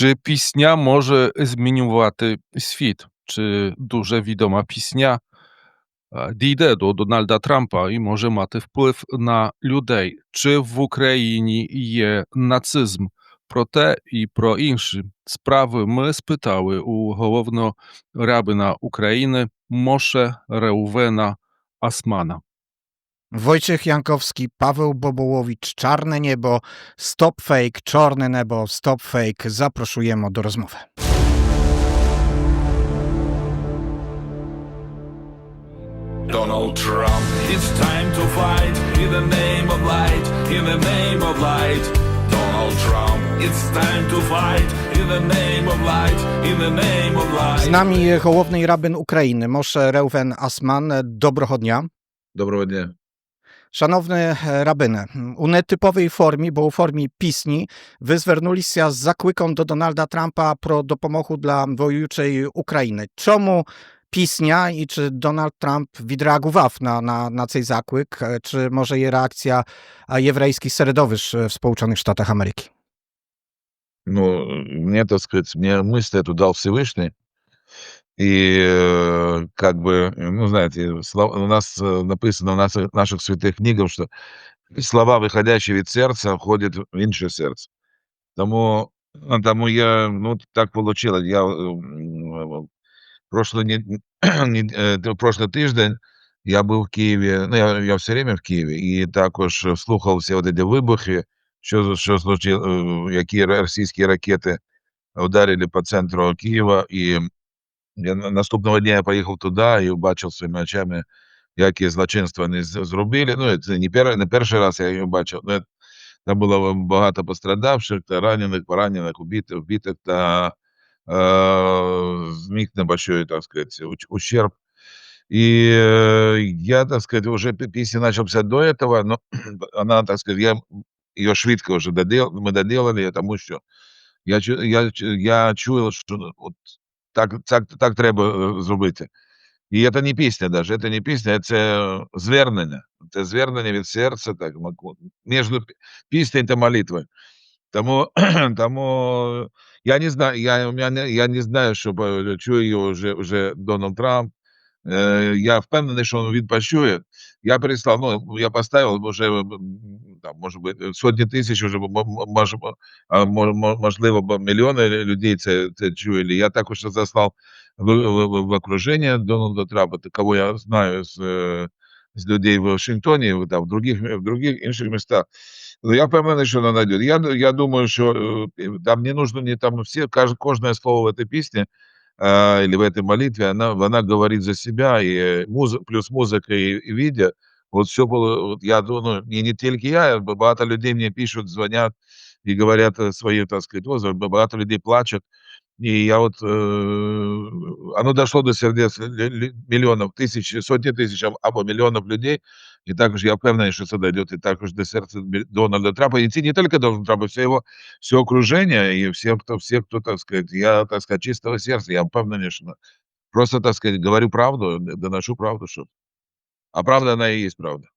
Чи пісня може змінювати світ? Чи дуже відома пісня е, дійде до Дональда Трампа і може мати вплив на людей? Чи в Україні є нацизм? Про те і про інші справи ми спитали у головного рабина України Моше Реувена Асмана. Wojciech Jankowski, Paweł Bobołowicz, Czarne Niebo, Stop Fake, Czarne Niebo, Stop Fake. Zaproszujemy do rozmowy. Donald Trump. It's time to fight in the name of light, in the name of light. Donald Trump. It's time to fight in the name of light, in the name of light. Z nami Hołowny i rabyn Ukrainy, Moshe Reuven Asman. Dobrochodnia. Dobrochodnia. Доброго дня. Шановний рабине, у нетиповій формі, бо у формі пісні, ви звернулися з закликом до Дональда Трампа про допомогу для воюючої України. Чому пісня і чи Дональд Трамп відреагував на, на, на цей заклик? Чи може є реакція е, єврейських середовищ в Сполучених Штатах Америки? Ну, мне, так сказать, мне мысль эту дал Всевышний. И э, как бы, ну, знаете, слов- у нас э, написано в нас- наших святых книгах, что слова, выходящие від серця, входят в інше серце. Тому, ну, тому я, ну, так получилось. Я м, прошлый, не, не, е, т- прошлый тиждень я був в Києві, ну, я, я все время в Києві, і також слухав всі от ці вибухи, що, що случило, е, які російські ракети ударили по центру Києва, і я на- наступного дня я поїхав туди і бачив своїми очами, які злочинства вони з- зробили. Ну, це не, пер, не перший раз я його бачив. Ну, е, там було багато пострадавших, та ранених, поранених, убитих, вбитих, та э, зміг небольшой, так сказать, уч- ущерб. И э, я, так сказать, уже пи- песню начал писать до этого, но она, так сказать, я ее швидко уже додел, мы доделали, тому що я, чу- я, чу- я чув, що от так, так, так треба е, зробити. І це не пісня даже, це не пісня, це звернення. Це звернення від серця, так, маку- між піснею та молитвою. Тому, тому я не знаю, я, у мене не, я не знаю, що е, чує його вже, вже Дональд Трамп. Е, я впевнений, що він почує. Я переслав, ну, я поставив вже, м, там, може бути, сотні тисяч, вже, може, можливо, мільйони людей це, це чули. Я також заслав в, в, в, окруження Дональда Трампа, кого я знаю з, е, з людей в Вашингтоні, там, в других, в других інших містах. Ну, я впевнений, що вона найде. Я, я думаю, що е, там не нужно, не там всі, кожне слово в этой пісні а, или в этой молитве, она, она говорит за себя, и музы, плюс музыка и, и видео, вот все было, вот я думаю, и не тільки я, б- багато людей мне пишут, звонят и говорят э, свои, так сказать, отзывы, б- багато людей плачут, и я вот, э, оно дошло до сердец лю- лю- миллионов, тысяч, сотни тысяч або- або миллионов людей, і також я впевнений, що це дойде і також до серця Бі- Дональда Трампа, і це не тільки Дональд Трамп, а все його все окружение и все, кто, все, кто, так сказать, я, так сказать, чистого сердца, я впевнений, що просто, так сказать, говорю правду, д- доношу правду, що а правда, вона і є правда.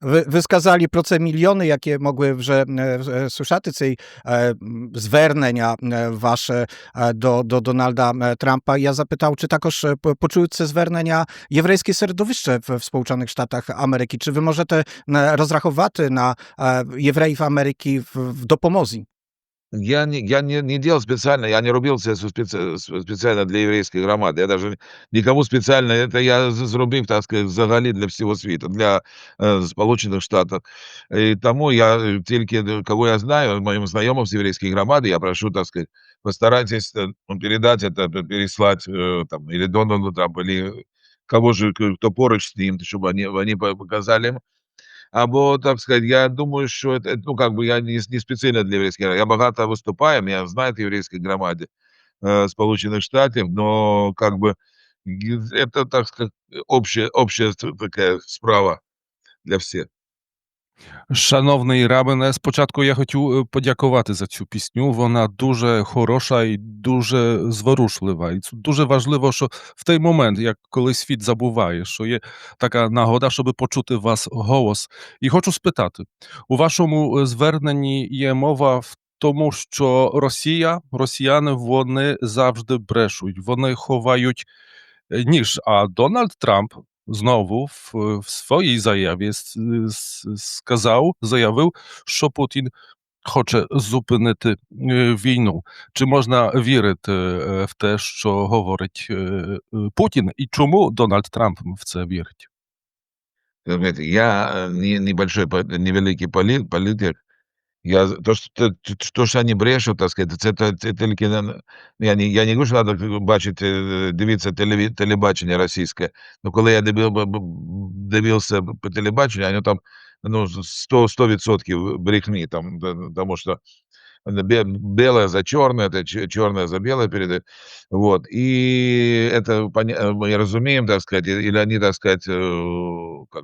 Ви, ви сказали про це мільйони, які могли вже е, е, слухати цей е, м, звернення е, ваше е, до, до Дональда е, Трампа. Я запитав, чи також е, по- почують це звернення єврейське середовище в, в Сполучених Штатах Я не, я не, не делал специально, я не рубил це спеці, спеціально для єврейської громади. Я даже нікому спеціально, це я з- зробив, так сказать, взагалі для всього світу, для е, Сполучених Штатів. І тому я е, тільки, е, кого я знаю, моїм знайомим з єврейської громади, я прошу, так сказать, постарайтесь э, ну, передать это, п- переслать э, там, или Дональду Трампу, или кого же, к- кто поруч с ним, чтобы они, они по- показали им. Або, так сказать, я думаю, що це, ну, как бы я не, не спеціально для єврейської громади. Я багато виступаю, меня знают в єврейській громаді э, Сполучених Штатів, но как бы г- это, так сказать, общая, общая т- такая справа для всіх. Шановний рабине, спочатку я хотів е, подякувати за цю пісню. Вона дуже хороша і дуже зворушлива. І дуже важливо, що в той момент, як коли світ забуває, що є така нагода, щоб почути вас голос. І хочу спитати: у вашому е, зверненні є мова в тому що Росія, росіяни, вони завжди брешуть, вони ховають е, ніж. А Дональд Трамп Знову в w swojej zajawie skazał, zajawił, що Путін хоче зупинити війну. Чи можна вірити в те, що говорить Путін, і чому Дональд Трамп в це вірить? Я не небольшой, невеликий політик. Я за- то, что, т- то, що вони брешуть, так сказати, це, це, це тільки на- я не, я не говорю, що треба бачити, е, дивитися телеві, телебачення російське. Ну, коли я дивив, б- б- дивився по телебаченню, вони там ну, 100, 100% брехні, там, да, тому що бе- белое за черное, это че- черное за белое передает. Вот. И это поня- э, мы разумеем, так сказать, и- или они, так сказать, э, как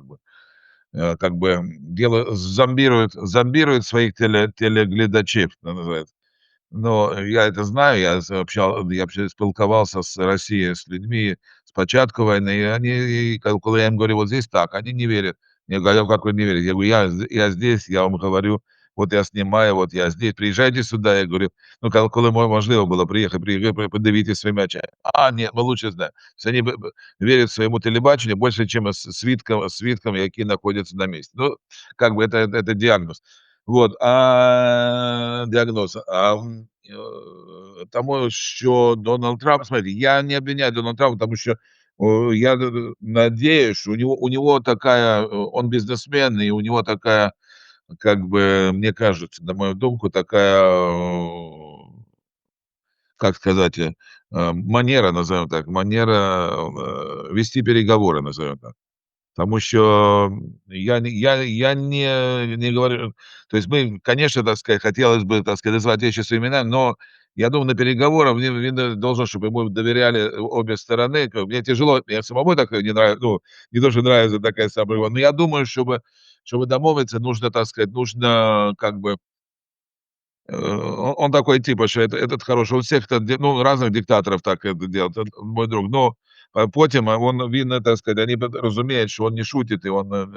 бы, э, как бы делают, зомбируют, зомбируют своих теле, телеглядачей, называется. Но я это знаю, я общал, я спілкувався с Россией, с людьми с початку войны, и они, и когда я им говорю, вот здесь так, они не верят. Я говорю, «А как вы не верите? Я говорю, я, я здесь, я вам говорю, вот я снимаю, вот я здесь, приезжайте сюда, я говорю, ну, коли, коли мо- можливо було приїхати, приїхати, подивіться своїми очами. А, ні, ми лучше знаємо. Тобто вони б- б- вірять своєму телебаченню більше, ніж свідкам, свідкам, які знаходяться на місці. Ну, как бы это, это диагноз. Вот, а диагноз. А м, е, тому, що Дональд Трамп, смотрите, я не обвиняю Дональда Трампа, потому что о, я д- д- надеюсь, что у него, у него такая, э, он бизнесмен, и у него такая, как бы, мне кажется, на мою думку, такая, как сказать, э, э, манера, назовем так, манера э, вести переговоры, назовем так. Тому що я, не- я, я не, не говорю, то есть мы, конечно, так сказать, хотелось бы, так сказать, назвать вещи своими именами, но я думаю, на переговорах мне, мне должно, чтобы ему доверяли обе стороны. Мне тяжело, мне самому так не нравится, ну, не то, что нравится такая самая, но я думаю, чтобы, чтобы домовиться, нужно, так сказать, нужно как бы Э, он он такой типа, что это этот хороший. У всех, это, ну, разных диктаторов так это делают, это мой друг. Но а потім он, він, так сказать, они п розуміють, що он не шутит, и он, э,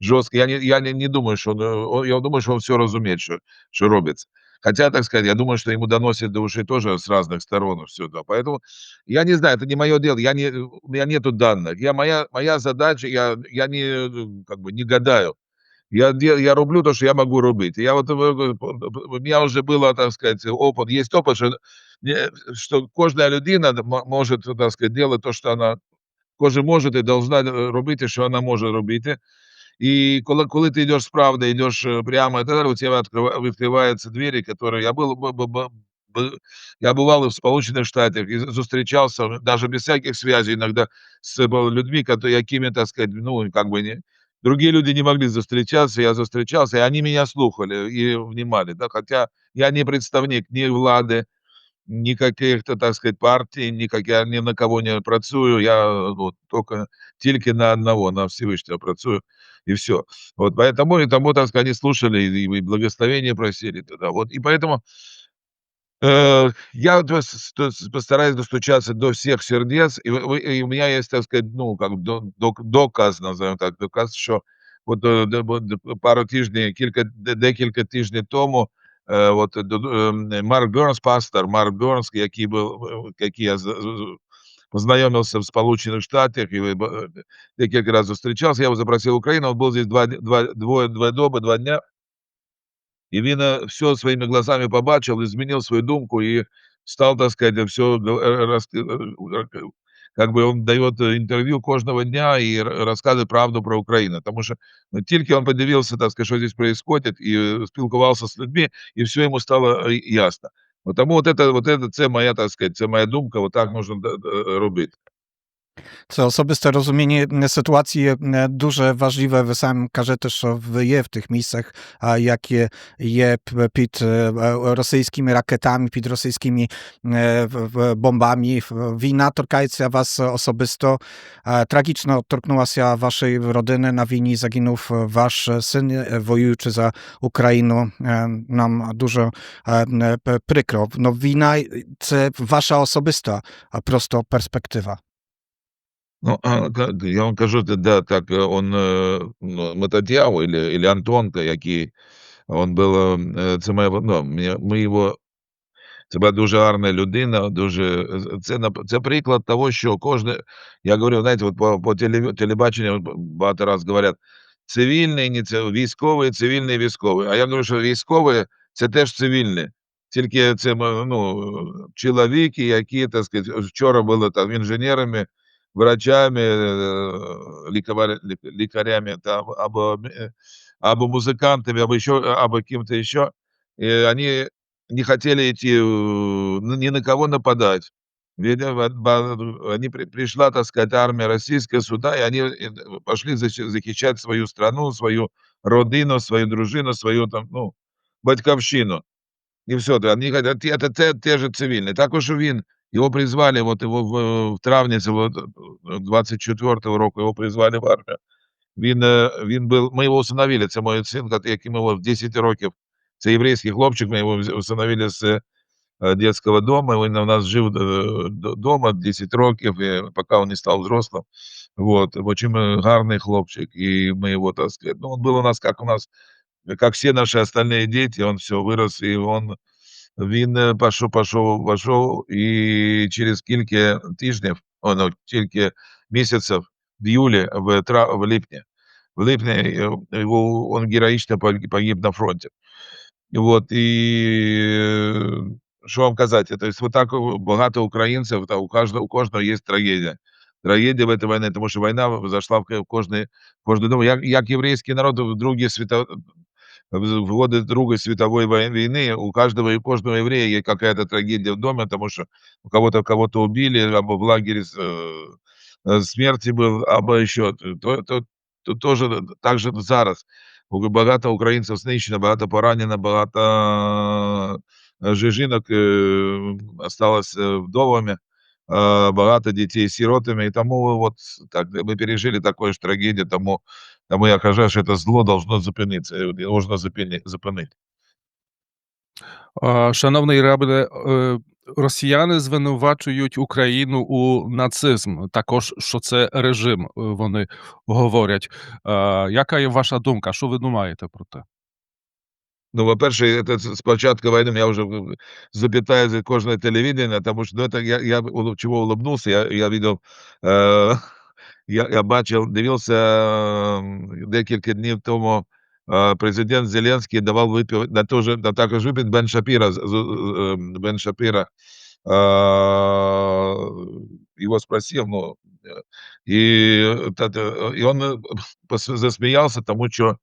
жесткий. Я не я не не думаю, что он, э, он я думаю, что он всё разумеет, что что робится. Хотя, так сказать, я думаю, что ему доносят до ушей тоже с разных сторон всё, да. Поэтому я не знаю, это не мое дело. Я не у меня нету данных. Я моя моя задача, я я не, э, как бы не гадаю. Я я роблю то, що я можу робити. Я от, е, е, п п у мене вже було, так сказать, опыт. Есть опыт, що не що кожна людина мо може, так сказать, делать то, що вона кожен може і должна, е, робити, що вона може робити. І коли коли ти йдеш з правди, йдеш, е, прямо, і так далі, у тебе відкрива відкриваються двері, которые я был б б б б я бывал и в Сполучених Штатах, и зустрічався даже без всяких связей иногда с б людьми, кото якими, так сказать, ну, как бы не другие люди не могли зустрічатися, я зустрічався, и они меня слухали и внимали, да. Хотя я не представник ні влади, ні каких-то, так сказать, партій, ніяк я ні на кого не працюю. Я вот тока тільки на одного, на Всевышнего працюю, и всё. Вот поэтому и тому, так сказать, они слушали и и благословения просили тогда. Вот и поэтому Э, я вот пос ст с постараюсь достучаться до всех сердец, и вы вы и у меня есть, так сказать, ну, как до док доказ, назовем так, доказ, що от, е, де бо д пару тижнів, кілька де декілька тижнів тому, е, от д д ем, Марк Бернс, пастор Марк Бернс, який був, е, який я з з з познайомився в Сполучених Штатах і ви б е, декілька раз зустрічався, я його запросив в Україну, он був здесь 2 д 2 двоє 2 доби, 2 дня. И він, э, всё своими глазами побачил, изменил свою думку и стал, так сказать, всё г э, рас э, э, как бы он дает интервью кожного дня и р розказує правду про Україну. Тому що тільки він подивився, так сказать, що здесь происходит, і спілкувався з людьми, і всё йому стало, е, ясно. Тому от это вот это це моя, так сказать, це моя думка, отак можна д д робити. Co osobiste rozumienie e, sytuacji e, duże, ważliwe. Wy sam każecie, co wyje w tych miejscach, jakie je pod e, rosyjskimi rakietami, pod rosyjskimi bombami. Wina torkajca was osobisto. Tragiczno dotknęła się waszej rodziny. Na winie zaginął wasz syn, wojujący za Ukrainę. Nam dużo prykro. No wina to wasza osobista prosto perspektywa. Ну, я вам кажу, да, так, он, е, ну, Мототяв или или Антон, який, Он был, е, це моя ну, ми ми його це була дуже гарна людина, дуже це нап це приклад того, що кожне я говорю, знаєте, от по по телебаченню багато раз говорять: цивільний, не це військовий, цивільний, військовий. А я говорю, що військові- це теж цивільні. Тільки це м ну, чоловіки, які, так сказать, вчора були там інженерами, врачами, е, лікова лі лікарями там або ме або музикантами, або еще або кем-то еще. И они не хотели идти, э, ни на кого нападать. Видя вот ба они при пришла, так сказать, армия российская сюда, и они, э, пошли защи захищать свою страну, свою родину, свою дружину, свою там, ну, батьківщину. І всё, да, они хотят те это те те же цивільні. Також він його призвали, вот его в в травні цього д 24-го року його призвали в армію. Він, е, він був ми його усиновили, це мій син, кот якому в 10 років. Це єврейський хлопчик, ми його вз усиновили з, е, детского дому. Він у нас жив, е, д дома 10 років, і поки він не став взрослим. Вот. Очень, е, гарний хлопчик, і ми його, так сказать, ну, он был у нас, как у нас, как все наши остальные дети, он всё вырос, і он він, е, пішов пішов пішов, і через кілька тижнів, о, ну, кілька місяців, в июле, в тра в липні, в липні, е, его он героїчно пог погиб на фронті. Вот, і що вам казати, то есть вот так багато українців, та у кожного у кожного є трагедія. Трагедія в этой войне, тому що війна зайшла в ка в кожний кожний дом. Як як єврейський народ в Другій світо в годы Другой світової вой війни у каждого и кожного еврея есть какая-то трагедия в доме, потому что у кого-то кого-то убили, або в лагере с э, смерти был, або еще то то то тоже так же зараз. У багато українців знищено, багато поранено, багато жі жінок, е, осталось вдовами, е, багато дітей сиротами. І тому вот так ми пережили такую ж трагедію, тому тому я кажу, що це зло должно зупинитися, його можна зупини зупинити. А, шановний рабине, е, росіяни звинувачують Україну у нацизм, також, що це режим, е, вони говорять. А, яка є ваша думка? Що ви думаєте про те? Ну, по-перше, это с с початку войны я уже в в запятая за кожне телевидение, тому що, ну, это я я улы чего улыбнулся, я я видел, е, я я бачив, дивився, м, декілька днів тому, е, президент Зеленський давав випів на ту же на також випит Бен Шапіро, з з ем, Бен Шапіро, е, его спросил, ну, э, и тат и он пос засмеялся, тому що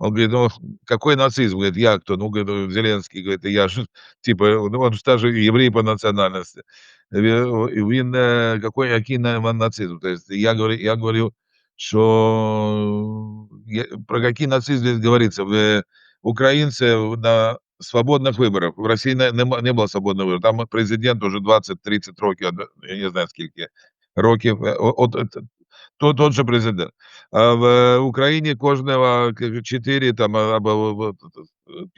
он говорит: "Ну, какой нацизм?" Говорит: "Я кто?" Ну, говорит, Зеленский, говорит: "Я ж типа, ну, он ж тоже еврей по национальности". Ві і він, е, какой який на нацизм? То есть я говорю я говорю, що я про який нацизм здесь говорится? В українці на свободних виборах. В Росії не нема не було свободного вибору. Там президент уже 20-30 років, я не знаю скільки років, е, от то тот же президент. А в Україні кожного к 4 там або в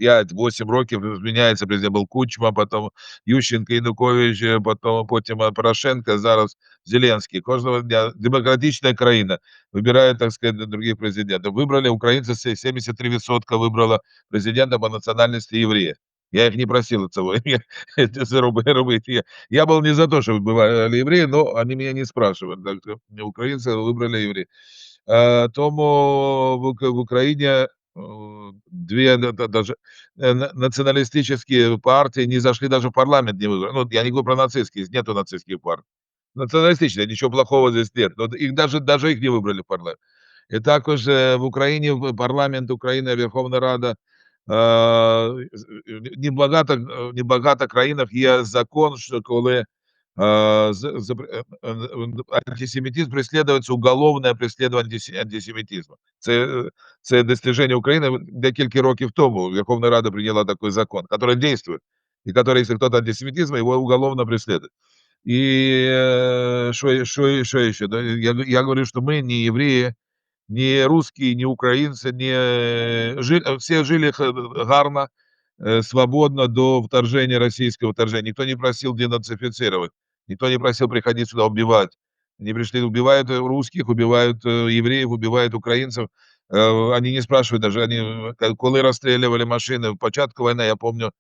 5-8 років зміняється президент. Був Кучма, потім Ющенко, Янукович, потім потім Порошенко, зараз Зеленський. Кожного дня демократична країна вибирає, так сказать, других президентів. Вибрали українці се 73% вибрало президента по національності євреї. Я їх не просил цього це роби робити. Я я был не за то, что выбивали евреи, но они меня не спрашивали. Так что українці вибрали євреї. Е, тому в Ук в Україні, е, две да да даже на националистические партии не зашли даже в парламент не выбрали. Ну, я не говорю про нацистские, нету нацистских партий. Националистичные, ничего плохого здесь нет. Но их даже даже их не выбрали в парламент. І також, е, в Україні в парламент України, Верховна Рада, е, з в небагато в небагато країнах є закон, що коли, е, з з е, е, антисемитизм преследується, уголовне преследование антисе антисемитизма. Це це достижение України. Декілька років тому Верховна Рада прийняла такой закон, который действует, и который, если кто-то антисемитизм, его уголовно преследуют. И, э, что что что еще? Да, я я говорю, что мы не евреи, не русские, не украинцы, не жи все жили х гарно, э, свободно до вторжения, российского вторжения. Никто не просил денацифицировать, никто не просил приходить сюда убивать. Они пришли, убивают русских, убивают евреев, убивают украинцев. Э, они не спрашивают даже, они, э, коли расстреливали машины в початку войны, я помню,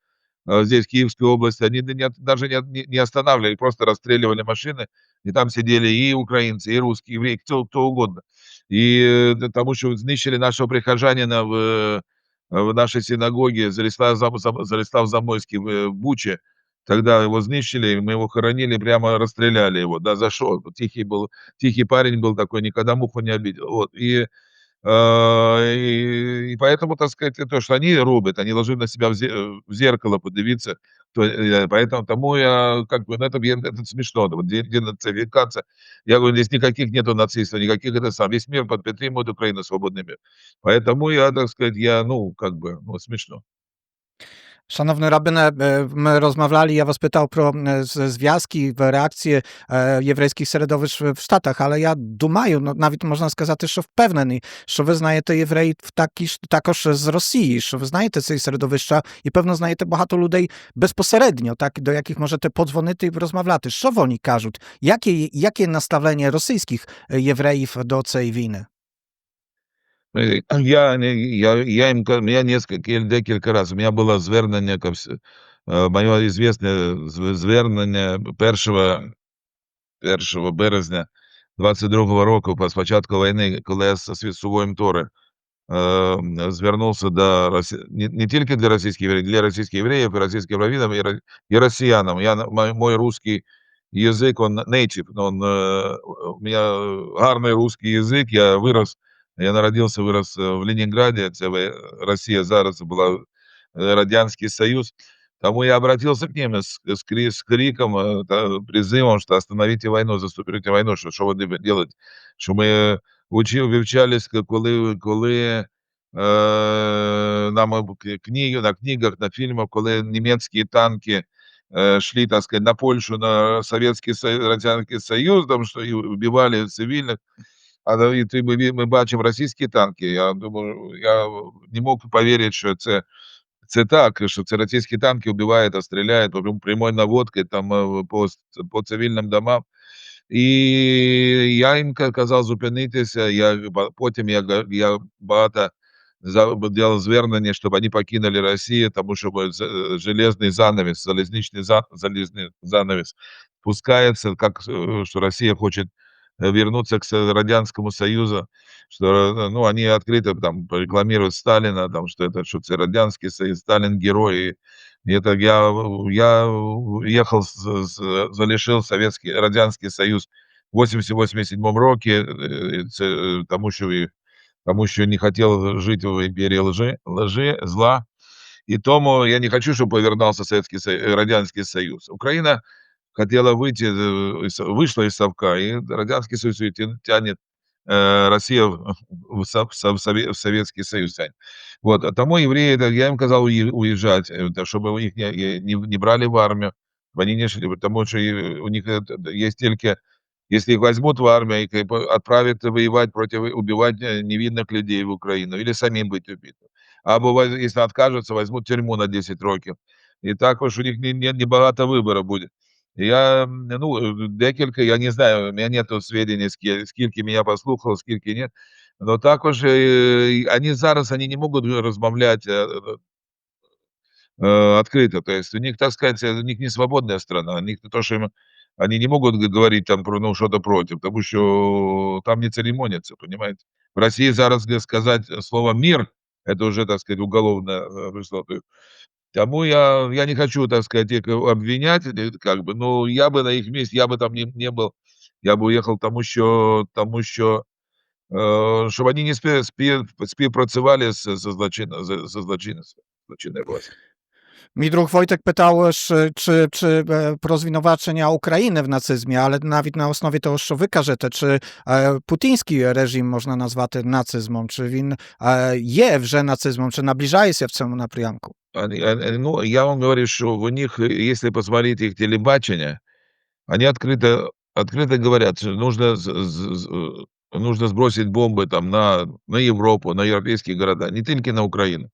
э, здесь, в Киевской области, они даже не не останавливали, просто расстреливали машины, и там сидели и украинцы, и русские, евреи, кто кто угодно. И, э, тому що знищили нашего прихожанина в, э, в нашей синагоге Зарислав Зам Зам Зарислав Замойский в, э, в Буче. Тогда его знищили, мы его хоронили, прямо расстреляли его. Да за что? Тихий был тихий парень был такой, никогда муху не обидел. Вот. И, и и поэтому, так сказать, то, что они рубят, они должны на себя в э, зеркало подивиться. Э, поэтому тому я как бы, ну, это это смешно. Вот де денацификация. Я говорю, здесь никаких нету нацистов, никаких это сам. Весь мир под підтримует Украину, свободный мир. Поэтому я, так сказать, я, ну, как бы, ну, смешно. Szanowny rabynę, e, my rozmawiali, ja was pytał pro e, związki, reakcje e, jewrejskich serdedowisz w Stanach, ale ja dumaju, no, nawet można skazać, że w pewnej, że wy znajete Jewrei taki, takoż z Rosji, że wy znajete tej serdedowiszcza i pewno znaje te bohato ludzi bezpośrednio, tak, do jakich możecie podzwonity i rozmawiać. Co oni każą? Jakie, jakie nastawienie rosyjskich Jewrejów do tej winy? я не я я им ка я несколько или декілька раз. У меня было звернення ко вс е, моє известне зв звернення 1 1 березня 22-го року, по спочатку війни, коли я з зі своїм Тори, е, звернувся до росі не не тільки для російських євреїв, для російських євреїв, і російським раввинам, і ро і росіянам. Я на мой мой русский язык, он native, он, э, у меня гарний русский язык. Я вирос, я народився, вирос в Ленінграді. Це ви Росія зараз була, е, Радянський Союз. Тому я обратился к ним с с кри с криком, э, та призывом, что остановите войну, заступите войну, что что вы дев делаете? Що ми учи вивчались, к коли коли, е, нам об к книги на книгах, на фільмах, коли німецькі танки, е, шли, так сказать, на Польщу, на Советский Со Радянський Союз, там что и убивали цивільних. А да і ти ми ві ми бачимо російські танки. Я думаю, я не мог повірити, що це це так, що це російські танки вбивають, а стріляють по прям прямой наводкой там, е, по с по цивільним домам. І я їм ка казав зупинитися. Я ба потім я га я багато за делал звернення, щоб вони покинули Росію, тому що з е, железний занавес, залізничний за залізний занавес спускається, как, э, что Россия хочет, э, вернуться к с Радянскому Союзу, что, э, ну, они открыто там рекламируют Сталина, там, что это, что це Радянский Союз, Сталин герой. И и это я я уехал з з залишив Советский Радянський Союз в 80-87 році, е, це, е, тому що і тому що не хотів жити в імперії лжи лжи, зла. І тому я не хочу, щоб повернувся Советский Со Радянський Союз. Україна хотела выйти, э, вышла из совка, и Радянский Союз тянет, Россия в в сов сов сове в Советский Союз тянет. Вот, а тому евреи, я им казал уе уезжать, э, чтобы их не э, не не брали в армию, они не шли, потому что и у них есть только если их возьмут в армию, их и отправят воевать против, убивать, невинных людей в Украину или самим быть убитым. Воз если откажутся, возьмут тюрьму на 10 років. І також у них не не небагато вибору буде. Я, ну, э, декілька, я не знаю, у меня нету сведений, ске скільки меня послухало, скільки нет. Но також, э, они зараз они не могут розмовлять, э, э, открыто. То есть у них, так сказать, у них не свободная страна. У них то, что им они не могут г говорить там про, ну, что-то против, тому що там не церемонятся, понимаете? В России зараз г сказать слово "мир" это уже, так сказать, уголовное, э, пресловутое. Тому я я не хочу, так сказать, их обвинять, э, как бы, но я бы на их месте, я бы там не не был, я бы уехал, тому що тому що, е, щоб вони не спі спі співпрацювали з зі злочинно з зі злочинництвом, злочинною властю. Мій друг Wojtek pytał, czy, czy, czy e, про звинувачення України в нацизмі, але навіть на основі того, що ви кажете, чи е, путінський режим можна назвати нацизмом, чи він е, є вже нацизмом, чи наближається в цьому напрямку? Они они ну, я вам говорю, что у них, э, если посмотреть их телебачение, они открыто открыто говорят, что нужно з з з э, нужно сбросить бомбы там на на Европу, на европейские города, не тільки на Украину.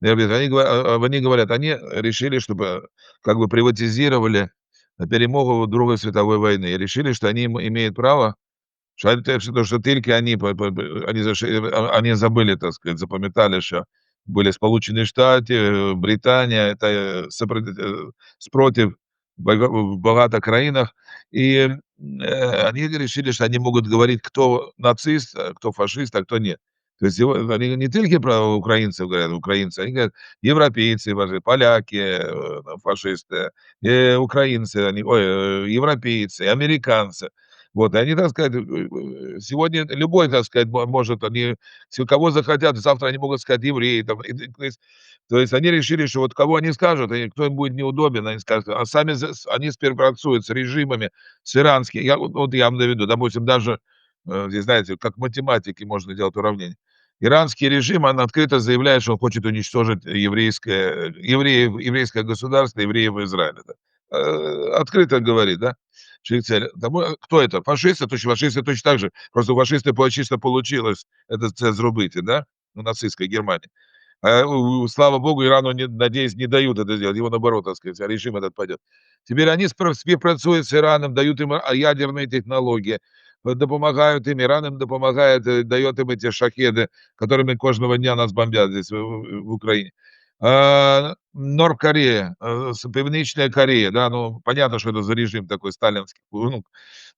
На европейские. Они говоря а, а, они говорят, они решили, чтобы как бы приватизировали перемогу Другой світової войны, и решили, что они им имеют право, Что это что что тільки они по по по они за а они забыли, так сказать, запам'ятали, що были Сполучені Штати, э, Британія, это, э, сопрот э, спротив в бага в багато країнах. И, э, они решили, что они могут говорить, кто нацист, а кто фашист, а кто нет. То есть они не тільки про украинцев говорят, украинцы, они говорят: европейцы фаши поляки, э, фашисты, э, украинцы, они ой, э, европейцы, американцы. Вот, и они, так сказать, сегодня любой, так сказать, мо может, они кого захотят, завтра они могут сказать евреи там. И то есть то есть они решили, что вот кого они скажут, и кто им будет неудобен, они скажут, а сами с они співпрацюють з режимами, с иранскими. Я вот я вам наведу, допустим, даже, здесь, знаете, как в математике можно делать уравнение. Иранский режим, он открыто заявляет, что он хочет уничтожить еврейское евреев, еврейское государство, евреев в Израиле, да. Э, открыто говорит, да, что их цель. Тому кто это? Фашисты? Точно фашисты точно так же. Просто у фашистов по чисто получилось это це зробити, да, у нацистской Германии. А, у слава богу, Ирану, не надеюсь, не дают это сделать. Его, наоборот, так сказать, режим этот пойдет. Теперь они спра співпрацюють з Іраном, дають їм а ядерные технологии, э, допомагають їм, Іран їм допомагає, э, дает им эти шахеды, которыми кожного дня нас бомбят здесь, в в в Украине. А, Норд-Корея, э, с Північна Корея, да, ну, понятно, что это за режим такой сталинский, ну,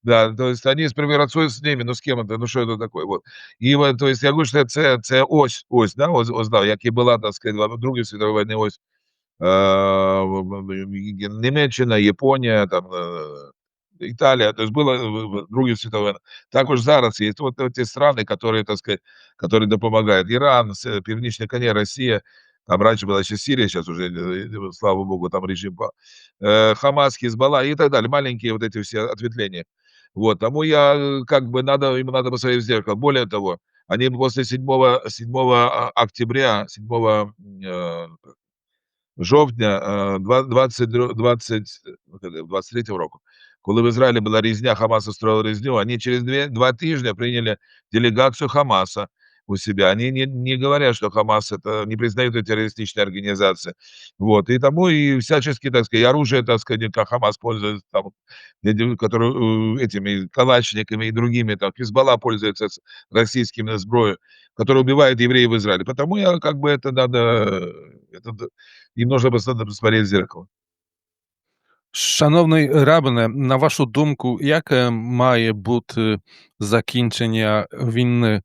да, то есть они співпрацюють з ними, ну, з ким это, ну, що це таке, вот. І от, то есть я говорю, що це це ось, ось, да, ось, ось, да, як і була, так сказать, во Другій світовій війні, ось, е, в в в Німеччина, Японія, там, е, Італія, то есть было в в Другій світовій війні. Також зараз є от ті страны, которые, так сказать, которые допомагають. Іран, с Північна Корея, Росія, там раньше была еще Сирия, сейчас уже, э, слава богу, там режим па э, Хамас, Хизбалла и так далее. Маленькие вот эти все ответвления. Вот, тому я, э, как бы надо, им надо посмотреть в зеркало. Более того, они после 7 7 а октября, 7, э, жовтня, е, два двадцять дро двадцять ну, коли, 23-го року, коли в Ізраїлі була різня, Хамас устроил резню, они через две 2 тижня приняли делегацию Хамаса у себя. Они не не говорят, что Хамас- это не признают её террористической организацией. Вот, и тому и всячески, так сказать, и оружие, так сказать, как Хамас пользуется там, этим, которые, э, этими калашниками и другими, там, Хизбалла пользуется с российскими зброей, которая убивает евреев в Израиле. Потому я как бы это надо, это д им нужно просто посмотреть в зеркало. Шановний рабине, на вашу думку, яке має бути закінчення війни?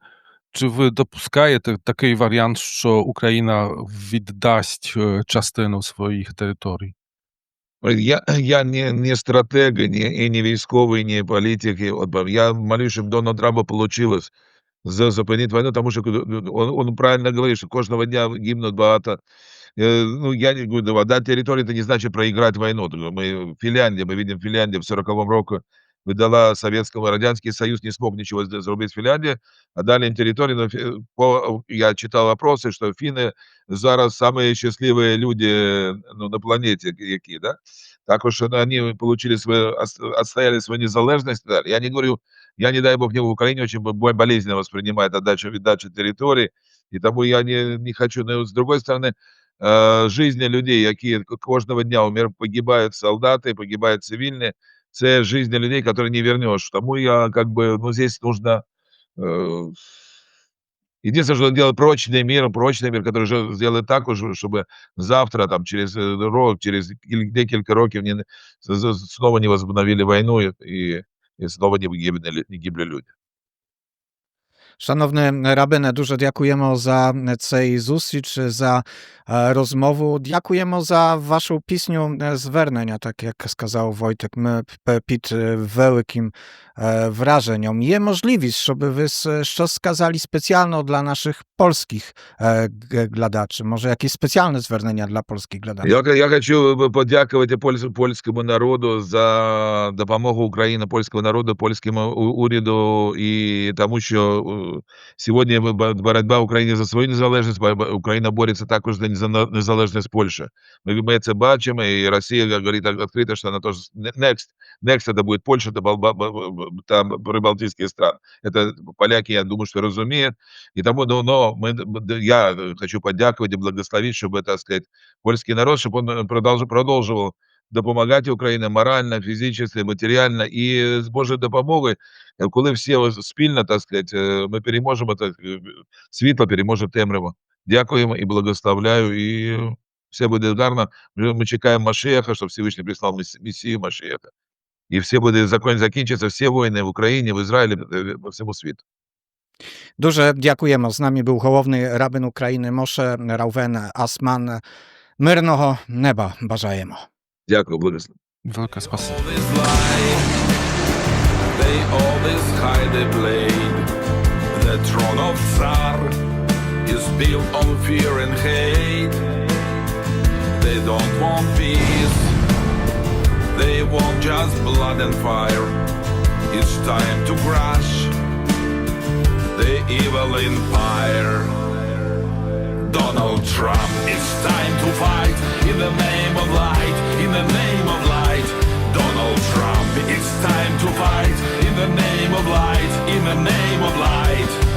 Чи ви допускаєте такий варіант, що Україна віддасть, е, частину своїх територій? Я я не не стратег, не і не військовий, не політик. Я молюсь, щоб Дональд Трампа за зупинити війну, тому що он правильно говорить, що кожного дня гибнуть багато. Э, ну, я не говорю, отдать территорию- это не значит проиграть войну. Т мы Финляндия, мы видим, Финляндия в 40 року видала Советскому Радянський Союз не смог ничего з зробити з Фінляндії, а дали їм територію, но фі по я читав опроси, що фіни зараз самі щасливі люди, ну, на планеті, які, да. Також вони получили свою ос отстояли свою незалежність и так далее. Я не говорю, я, не дай бог, не в Украине очень бо болезненно воспринимает отдачу віддачу територій, і тому я не не хочу. Но с другой стороны, э, жизни людей, які кожного дня умер погибають солдати, погибають цивільні, це жизни людей, которые не вернешь. Тому я как бы, ну, здесь нужно, э, единственное, что делать прочный мир, прочный мир, который же сделает так уже, чтобы завтра, там, через, э, рок, через кіль декілька років не з з снова не возобновили войну и и снова не гибли не гибли люди. Szanowny rabynę, dużo dziękujemy za cej zusicz, za rozmowę. Dziękujemy za waszą pisniu z Wernenia, tak jak skazał Wojtek. My pit e, wielkim можливість, щоб ви с- щось сказали спеціально для наших польських е, г- глядачів. Може, якісь спеціальне звернення для польських глядачів? Я, я хочу б- подякувати польсь- польському народу за допомогу України, польського народу, польському уряду і тому, що е, сьогодні бо- боротьба України за свою незалежність, Україна бореться також за неза- незалежність Польщі. Ми, ми це бачимо, і Росія говорить відкрито, що вона теж next, next це буде Польща та, Балба- б- б- б- та прибалтійські страны. Це поляки, я думаю, що розуміють. І тому, ну, но ми, я хочу подякувати і благословити, щоб, так сказати, польский народ, чтобы он продолж, продолживал допомагати Україні морально, фізично, матеріально. І з Божою допомогою, е, коли всі ось спільно, так сказати, е, ми переможемо, так, е, світло переможе темряву. Дякуємо і благословляю, і все буде гарно. Ми ми чекаємо Машеха, щоб Всевишній прислав мес- Месію Машеха. І все буде закон закінчиться, всі війни в Україні, в Ізраїлі, е, по всьому світу. Дуже дякуємо. З нами був головний рабин України Моше Раувен Асман. Мирного неба бажаємо. Дякую, благословення. Wielkie spasibo. They always hide the blade. The throne of Tsar is built on fear and hate. They don't want peace. They want just blood and fire. It's time to crush the evil empire. Donald Trump, it's time to fight in the name of light, in the name of light. Donald Trump, it's time to fight in the name of light, in the name of light.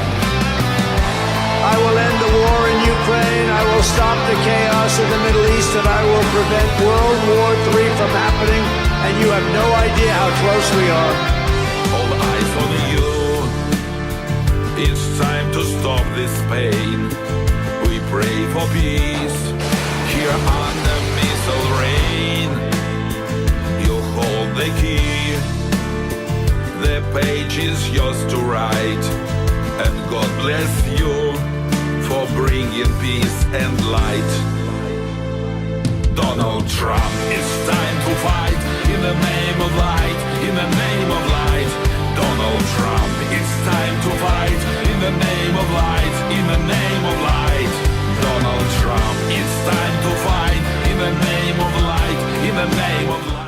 I will end the war in Ukraine. I will stop the chaos in the Middle East, and I will prevent World War III from happening. And you have no idea how close we are. All eyes on you. It's time to stop this pain. We pray for peace here under missile rain. You hold the key. The page is yours to write. And God bless you for bringing peace and light. Donald Trump, it's time to fight in the name of light, in the name of light. Donald Trump, it's time to fight in the name of light, in the name of light. Donald Trump, it's time to fight in the name of light, in the name of light.